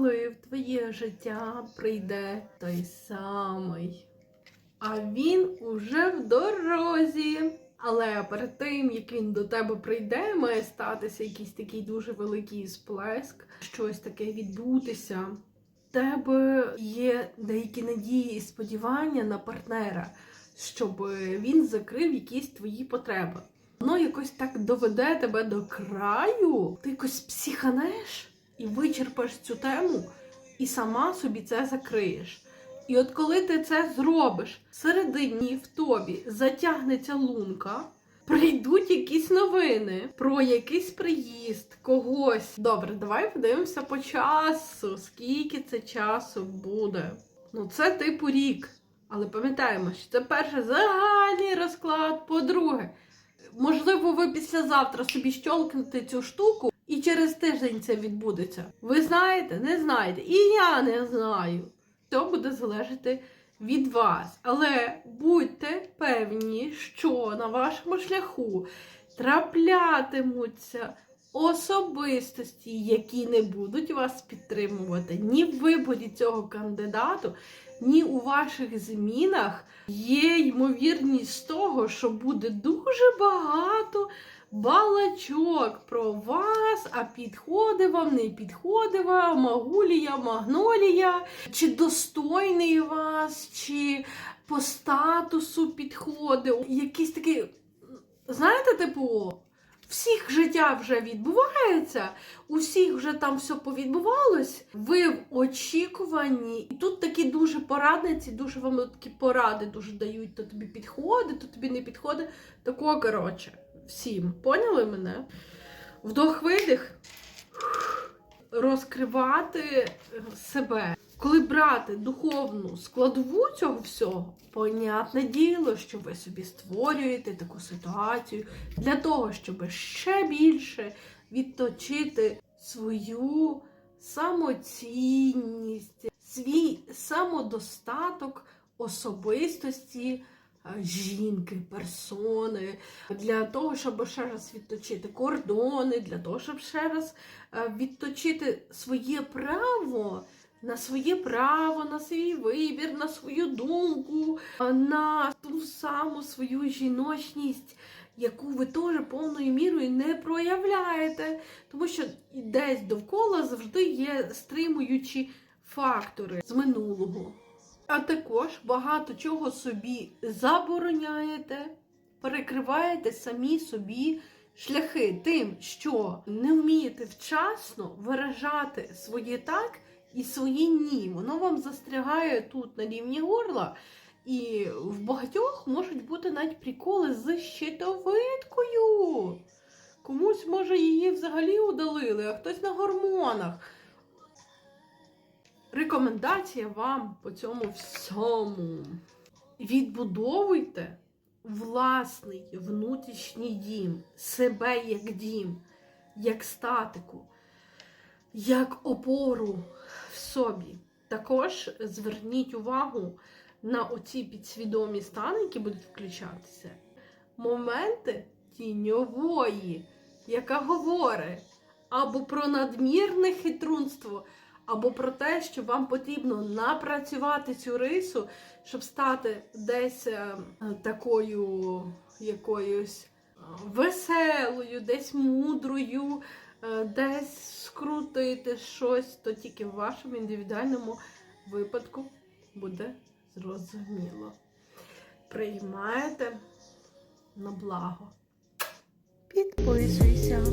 коли в твоє життя прийде той самий. А він уже в дорозі. Але перед тим, як він до тебе прийде, має статися якийсь такий дуже великий сплеск, щось таке відбутися. В тебе є деякі надії і сподівання на партнера, щоб він закрив якісь твої потреби. Воно якось так доведе тебе до краю, ти якось психанеш і вичерпаєш цю тему, і сама собі це закриєш. І от коли ти це зробиш, всередині в тобі затягнеться лунка, прийдуть якісь новини про якийсь приїзд когось. Добре, давай подивимося по часу, скільки це часу буде. Ну, це типу рік. Але пам'ятаємо, що це перше загальний розклад. По-друге, можливо, ви післязавтра собі щолкнете цю штуку, і через тиждень це відбудеться. Ви знаєте, не знаєте, і я не знаю. Це буде залежати від вас. Але будьте певні, що на вашому шляху траплятимуться особистості, які не будуть вас підтримувати ні в виборі цього кандидату, ні у ваших змінах. Є ймовірність того, що буде дуже багато балачок про вас, а підходить вам, не підходить вам, магулія, магнолія, чи достойний вас, чи по статусу підходить. Якийсь такий, знаєте, типу. Всіх життя вже відбувається, у всіх вже там все повідбувалось. Ви в очікуванні. І тут такі дуже порадниці, дуже вам такі поради дуже дають, то тобі підходить, то тобі не підходить. Такого, коротше, всім. Поняли мене? Вдох видих, розкривати себе. Коли брати духовну складову цього всього, понятне діло, що ви собі створюєте таку ситуацію для того, щоб ще більше відточити свою самоцінність, свій самодостаток особистості е, жінки, персони, для того, щоб ще раз відточити кордони, для того, щоб ще раз е, відточити своє право на своє право, на свій вибір, на свою думку, на ту саму свою жіночність, яку ви теж повною мірою не проявляєте. Тому що десь довкола завжди є стримуючі фактори з минулого. А також багато чого собі забороняєте, перекриваєте самі собі. Шляхи тим, що не вмієте вчасно виражати своє так і свої ні. Воно вам застрягає тут на рівні горла. І в багатьох можуть бути навіть приколи з щитовидкою. Комусь, може, її взагалі удалили, а хтось на гормонах. Рекомендація вам по цьому всьому. Відбудовуйте власний внутрішній дім, себе як дім, як статику, як опору в собі. Також зверніть увагу на оці підсвідомі стани, які будуть включатися. Моменти тіньової, яка говорить або про надмірне хитрунство, або про те, що вам потрібно напрацювати цю рису, щоб стати десь е, такою якоюсь е, веселою, десь мудрою, десь скрутити щось, то тільки в вашому індивідуальному випадку буде зрозуміло. Приймаєте на благо. Підписуйся.